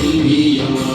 Give me your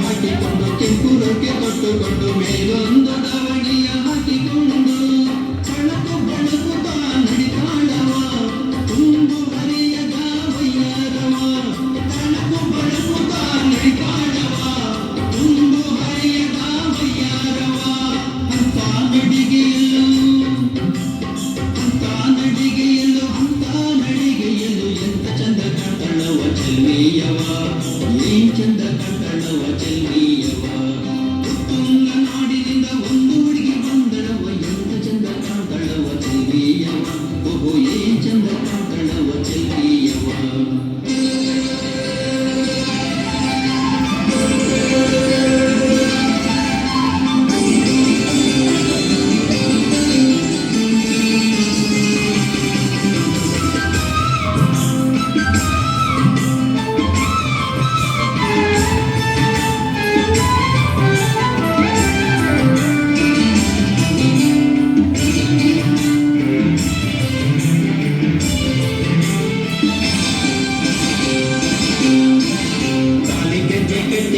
ಹಾಕಿಕೊಂಡು ಕೆಂಪು ರೊಕ್ಕೆ ತೊಟ್ಟುಕೊಂಡು ಮೇಲೊಂದು శ్రీచంద్ర కండవ చెల్లియవా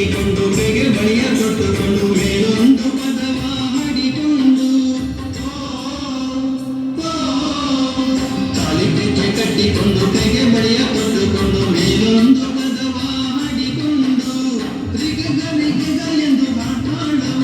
ಕಟ್ಟಿಕೊಂಡು ಬೆಗೆ ಬಳಿಯ ಕೊಟ್ಟುಕೊಂಡು ಮೇಲೊಂದು ಪದವ ಹಾಡಿಕೊಂಡು. ಕಾಲಿ ಗೆಜ್ಜೆ ಕಟ್ಟಿಕೊಂಡು ಬೆಗೆ ಬಳಿಯ ಕೊಟ್ಟುಕೊಂಡು ಮೇಲೊಂದು ಪದವ ಹಾಡಿಕೊಂಡು. ರಿಗಗ ರಿಗಗ ಎಂದು ಮಾತಾಡವ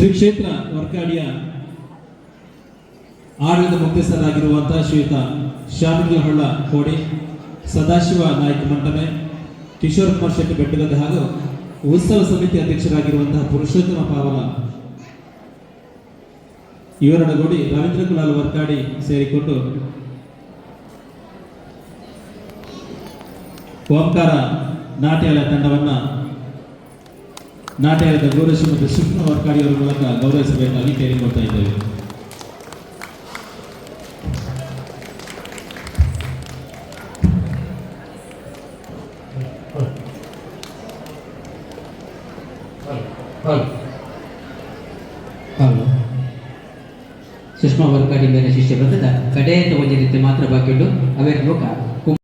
ಶ್ರೀ ಕ್ಷೇತ್ರ ವರ್ಕಾಡಿಯ ಆಡಳಿತ ಮುಖ್ಯಸ್ಥರಾಗಿರುವಂತಹ ಶ್ರೀಯುತ ಶಾಮಿಗಿಹೊಳ್ಳ ಕೋಡಿ, ಸದಾಶಿವ ನಾಯಕ ಮಂಟಮೆ ಕಿಶೋರ್ ಕುಮಾರ್ ಶೆಟ್ಟಿ ಬೆಟ್ಟಗದ್ದೆ ಹಾಗೂ ಉತ್ಸವ ಸಮಿತಿ ಅಧ್ಯಕ್ಷರಾಗಿರುವಂತಹ ಪುರುಷೋತ್ತಮ ಪಾವಲ ಇವರೊಡಗೂಡಿ ರವೀಂದ್ರ ಕುಲಾಲ್ ವರ್ಕಾಡಿ ಸೇರಿಕೊಂಡು ಓಂಕಾರ ನಾಟ್ಯಾಲಯ ತಂಡವನ್ನ ನಾಟ್ಯಾಲಯದ ಗೌರಶ್ರೀ ಮತ್ತು ಶಿಕ್ಷಣ ವರ್ಕಾಡಿಯವರ ಮೂಲಕ ಗೌರವಿಸಬೇಕಾಗಿ ಕೇಳಿಕೊಳ್ತಾ ಇದ್ದೇವೆ ಹೌದು ಸುಷ್ಮಾ ವರ್ಕಾಡಿ ಮೇಲೆ ಶಿಷ್ಯ ವೃಂದದ ಕಡೆಯಿಂದ ಒಂದೇ ರೀತಿ ಮಾತ್ರ ಬಾಕಿಟ್ಟು ಅವೇರ್ ಲೋಕ